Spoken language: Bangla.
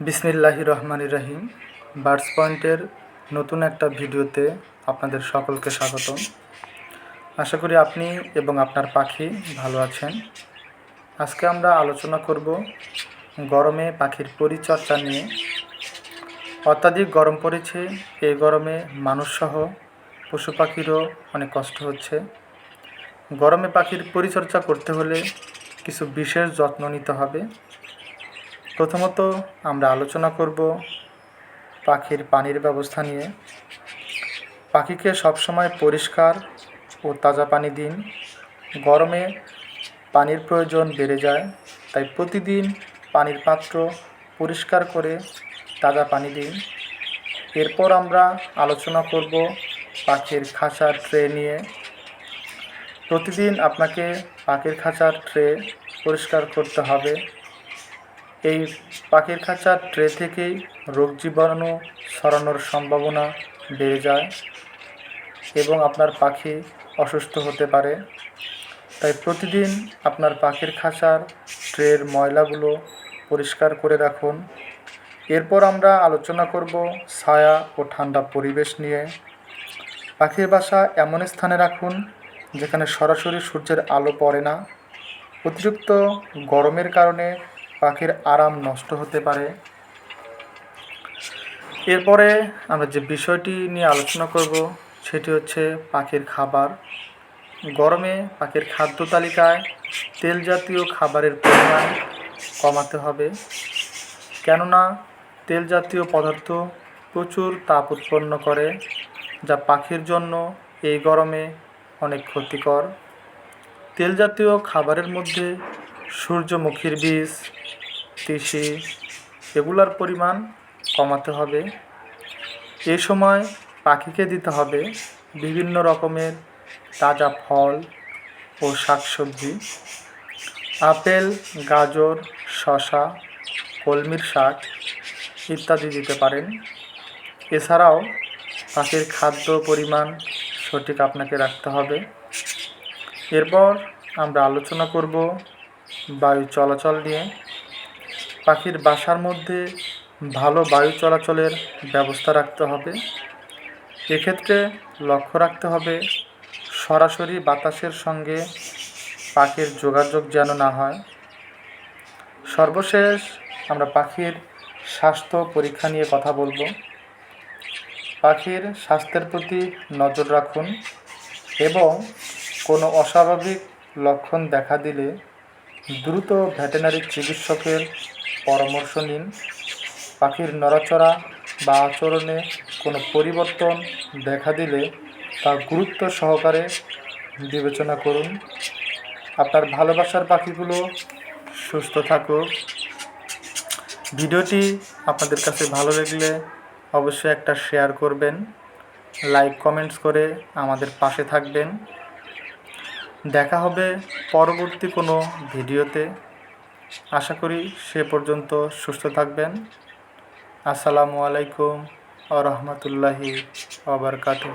বিসমিল্লাহি রহমান রহিম। বার্ডস পয়েন্টের নতুন একটা ভিডিওতে আপনাদের সকলকে স্বাগতম। আশা করি আপনি এবং আপনার পাখি ভালো আছেন। আজকে আমরা আলোচনা করব গরমে পাখির পরিচর্যা নিয়ে। অত্যাধিক গরম পড়েছে এই গরমে মানুষসহ পশু পাখিরও অনেক কষ্ট হচ্ছে। গরমে পাখির পরিচর্যা করতে হলে কিছু বিশেষ যত্ন নিতে হবে। প্রথমত আমরা আলোচনা করব পাখির পানির ব্যবস্থা নিয়ে। পাখিকে সবসময় পরিষ্কার ও তাজা পানি দিন। গরমে পানির প্রয়োজন বেড়ে যায়, তাই প্রতিদিন পানির পাত্র পরিষ্কার করে তাজা পানি দিন। এরপর আমরা আলোচনা করব পাখির খাঁচার ট্রে নিয়ে। প্রতিদিন আপনাকে পাখির খাঁচার ট্রে পরিষ্কার করতে হবে। এই পাখির খাঁচার ট্রে থেকেই রোগ জীবাণু সরানোর সম্ভাবনা বেড়ে যায় এবং আপনার পাখি অসুস্থ হতে পারে। তাই প্রতিদিন আপনার পাখির খাঁচার ট্রের ময়লাগুলো পরিষ্কার করে রাখুন। এরপর আমরা আলোচনা করব ছায়া ও ঠান্ডা পরিবেশ নিয়ে। পাখির বাসা এমন স্থানে রাখুন যেখানে সরাসরি সূর্যের আলো পড়ে না। অতিরিক্ত গরমের কারণে পাখির আরাম নষ্ট হতে পারে। এরপরে আমরা যে বিষয়টি নিয়ে আলোচনা করব, সেটি হচ্ছে পাখির খাবার। গরমে পাখির খাদ্য তালিকায় তেল জাতীয় খাবারের পরিমাণ কমাতে হবে। কেননা তেল জাতীয় পদার্থ প্রচুর তাপ উৎপন্ন করে, যা পাখির জন্য এই গরমে অনেক ক্ষতিকর। তেল জাতীয় খাবারের মধ্যে সূর্যমুখীর বীজ, তিসি, এগুলার পরিমাণ কমাতে হবে। এই সময় পাখিকে দিতে হবে বিভিন্ন রকমের তাজা ফল ও শাকসবজি। আপেল, গাজর শশা কলমির শাক ইত্যাদি দিতে পারেন। এছাড়াও পাখির খাদ্য পরিমাণ সঠিক আপনাকে রাখতে হবে। এরপর আমরা আলোচনা করব বায়ু চলাচল নিয়ে। পাখির বাসার মধ্যে ভালো বায়ু চলাচলের ব্যবস্থা রাখতে হবে। এক্ষেত্রে লক্ষ্য রাখতে হবে, সরাসরি বাতাসের সঙ্গে পাখির যোগাযোগ যেন না হয়। সর্বশেষ আমরা পাখির স্বাস্থ্য পরীক্ষা নিয়ে কথা বলব। পাখির স্বাস্থ্যের প্রতি নজর রাখুন এবং কোনো অস্বাভাবিক লক্ষণ দেখা দিলে দ্রুত ভেটেনারি চিকিৎসকের পরামর্শ নিন। পাখির নড়াচড়া বা আচরণে কোনো পরিবর্তন দেখা দিলে তা গুরুত্ব সহকারে বিবেচনা করুন। আপনার ভালোবাসার পাখিগুলো সুস্থ থাকুক। ভিডিওটি আপনাদের কাছে ভালো লাগলে অবশ্যই একটা শেয়ার করবেন। লাইক, কমেন্টস করে আমাদের পাশে থাকবেন। দেখা হবে পরবর্তী কোনো ভিডিওতে। আশা করি সে পর্যন্ত সুস্থ থাকবেন। আসসালামু আলাইকুম আ রহমতুল্লাহি আবরকাতুহ